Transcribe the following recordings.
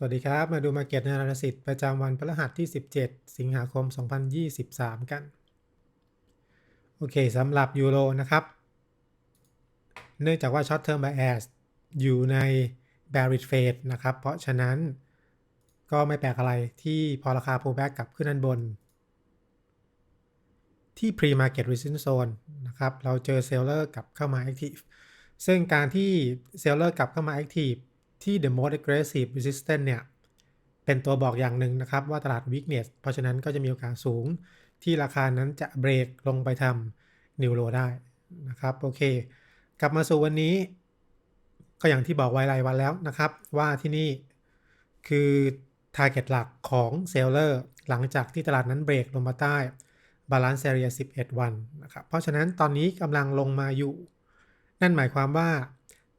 สวัสดีครับ มาดู Market Analysis ประจำวันพฤหัสที่ 17 สิงหาคม 2023 กัน โอเคสำหรับยูโรนะครับ เนื่องจากว่า Short Term Bias อยู่ใน Bearish Phase นะครับ เพราะฉะนั้นก็ไม่แปลกอะไรที่พอราคา pullback กลับขึ้นด้านบน ที่ Pre Market Resistance Zone นะครับ เราเจอ Seller กลับเข้ามา Active ซึ่งการที่ Seller กลับเข้ามา Active ที่ the most aggressive resistance เนี่ย เป็นตัวบอกอย่างหนึ่งนะครับ ว่าตลาด weakness เพราะฉะนั้นก็จะมีโอกาสสูง ที่ราคานั้นจะเบรกลงไปทำ new low ได้นะครับ โอเค กลับมาสู่วันนี้ ก็อย่างที่บอกไว้รายวันแล้วนะครับ ว่าที่นี่คือ target หลักของ seller หลังจากที่ตลาดนั้นเบรกลงมาใต้ balance area 11 วันนะครับ เพราะฉะนั้นตอนนี้กำลังลงมาอยู่ นั่นหมายความว่า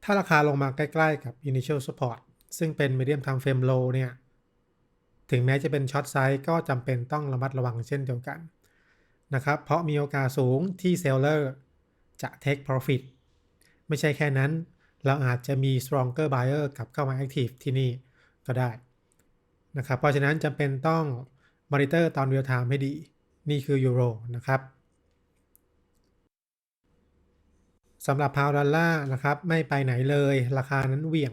ถ้าราคาลงมาใกล้ๆกับ initial support ซึ่งเป็น medium time frame low เนี่ย ถึงแม้จะเป็น short size ก็จำเป็นต้องระมัดระวังเช่นเดียวกันนะครับ เพราะมีโอกาสสูงที่ seller จะ take profit ไม่ใช่แค่นั้น เราอาจจะมี stronger buyer กลับเข้ามา active ที่นี่ก็ได้นะครับ เพราะฉะนั้นจำเป็นต้อง monitor ตอน real time ให้ดี นี่คือ euro นะครับ สำหรับพาวดอลลาร์นะครับไม่ไปไหนเลยราคานั้นเหวี่ยง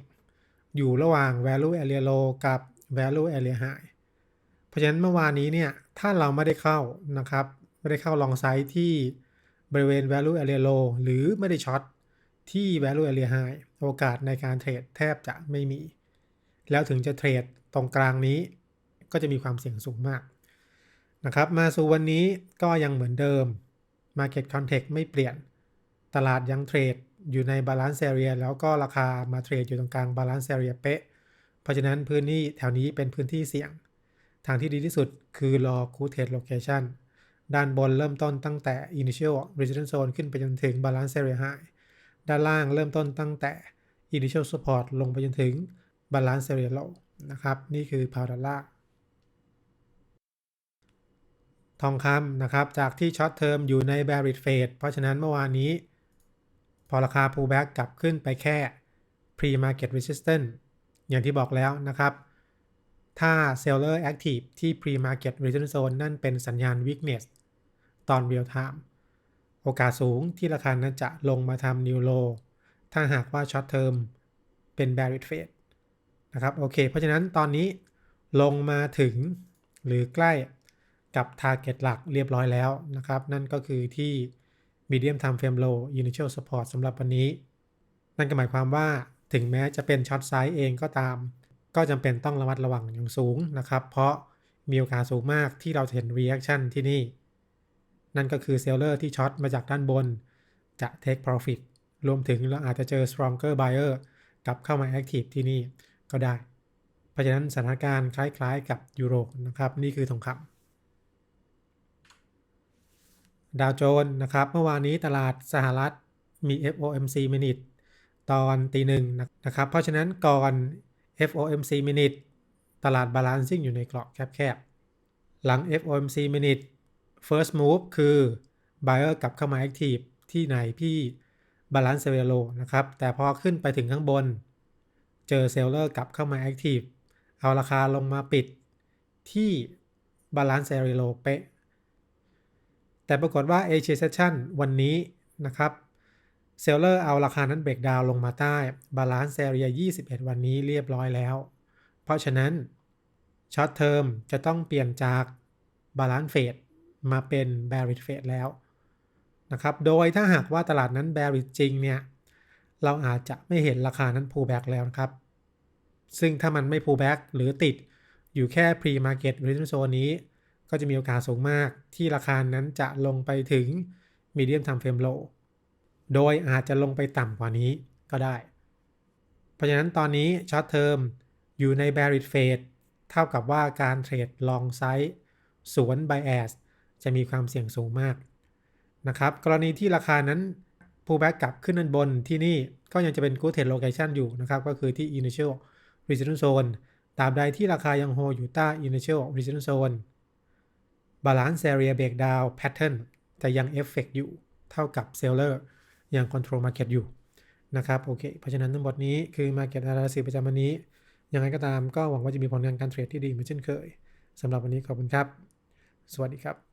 อยู่ระหว่าง value area low กับ value area high เพราะฉะนั้นเมื่อวานนี้เนี่ยถ้าเราไม่ได้เข้านะครับไม่ได้เข้าลองไซส์ที่บริเวณ value area low หรือไม่ได้ช็อตที่ value area high โอกาสในการเทรดแทบจะไม่มี แล้วถึงจะเทรดตรงกลางนี้ก็จะมีความเสี่ยงสูงมากนะครับ มาสู่วันนี้ก็ยังเหมือนเดิม Market Context ไม่เปลี่ยน ตลาดยังเทรดอยู่ในบาลานซ์เรียแล้วก็ราคามาเทรดอยู่ตรงกลางบาลานซ์เรียเป๊ะ เพราะฉะนั้นพื้นที่แถวนี้เป็นพื้นที่เสี่ยง ทางที่ดีที่สุดคือรอคูเท d โลเคชันด้านบนเริ่มต้นตั้งแต่ initial resistance zone ขึ้นไปจนถึง balance area high ด้านล่างเริ่มต้นตั้งแต่ initial support ลงไปจนถึง balance area low นะครับ นี่คือพาวดัลลาทองคำนะครับ จากที่ช็อตเทอมอยู่ใน bearish phase เพราะฉะนั้นเมื่อวานนี้ พอราคา pullback กลับขึ้นไปแค่ pre market resistance อย่างที่บอกแล้วนะครับ ถ้า seller active ที่ pre market resistance zone นั่นเป็นสัญญาณ weakness ตอน real time โอกาสสูงที่ราคานั้นจะลงมาทำ new low ถ้าหากว่า short term เป็น bearish phase นะครับ โอเค เพราะฉะนั้นตอนนี้ลงมาถึงหรือใกล้กับ target หลักเรียบร้อยแล้วนะครับ นั่นก็คือที่ medium time frame low initial support สำหรับวันนี้ นั่นก็หมายความว่าถึงแม้จะเป็นช็อตไซส์เองก็ตาม ก็จำเป็นต้องระมัดระวังอย่างสูงนะครับ เพราะมีโอกาสสูงมากที่เราจะเห็น reaction ที่นี่ นั่นก็คือเซลเลอร์ที่ช็อตมาจากด้านบน จะ take profit รวมถึงเราอาจจะเจอ stronger buyer กลับเข้ามา active ที่นี่ก็ได้ เพราะฉะนั้นสถานการณ์คล้ายๆ กับยูโรนะครับ นี่คือทองคำ ดาวโจนส์นะครับ เมื่อวานนี้ตลาดสหรัฐมี FOMC Minute ตอนตีหนึ่งนะครับ เพราะฉะนั้นก่อน FOMC Minute ตลาด Balancing อยู่ในกรอบแคบๆ หลัง FOMC Minute First Move คือ Buyer กลับเข้ามา Active ที่ไหนพี่ Balance Area Low นะครับ แต่พอขึ้นไปถึงข้างบน เจอ Seller กลับเข้ามา Active เอาราคาลงมาปิดที่ Balance Area Low เป๊ะ แต่ปรากฏว่า Asia Session วันนี้นะครับเซลเลอร์เอาราคานั้นเบรกดาวลงมาใต้บาลานซ์เซเรีย21 วันนี้เรียบร้อยแล้ว เพราะฉะนั้นช็อตเทอมจะต้องเปลี่ยนจากบาลานซ์เฟดมาเป็นแบริดเฟดแล้วนะครับ โดยถ้าหากว่าตลาดนั้นแบริดจริงเนี่ย เราอาจจะไม่เห็นราคานั้นพูแบ็กแล้วนะครับ ซึ่งถ้ามันไม่พูแบ็กหรือติดอยู่แค่ pre market resistance zone นี้ ก็จะมีโอกาสสูงมากที่ราคานั้นจะลงไปถึง medium time frame low โดยอาจจะลงไปต่ำกว่านี้ก็ได้ เพราะฉะนั้นตอนนี้ short term อยู่ใน bearish phase เท่ากับว่าการเทรด long side สวน bias จะมีความเสี่ยงสูงมากนะครับ กรณีที่ราคานั้น pullback กลับขึ้นด้านบนที่นี่ก็ยังจะเป็น good trade location อยู่นะครับ ก็คือที่ initial resistance zone ตราบใดที่ราคายังโฮอยู่ใต้ initial resistance zone Balance Area Breakdown Pattern จะยังเอฟเฟกอยู่เท่ากับ Seller ยัง Control Market อยู่นะครับโอเค เพราะฉะนั้นทั้งหมดนี้คือ Market Analysis ประจำวันนี้ ยังไงก็ตามก็หวังว่าจะมีผลงานการเทรดที่ดีเหมือนเช่นเคยสำหรับวันนี้ขอบคุณครับ สวัสดีครับ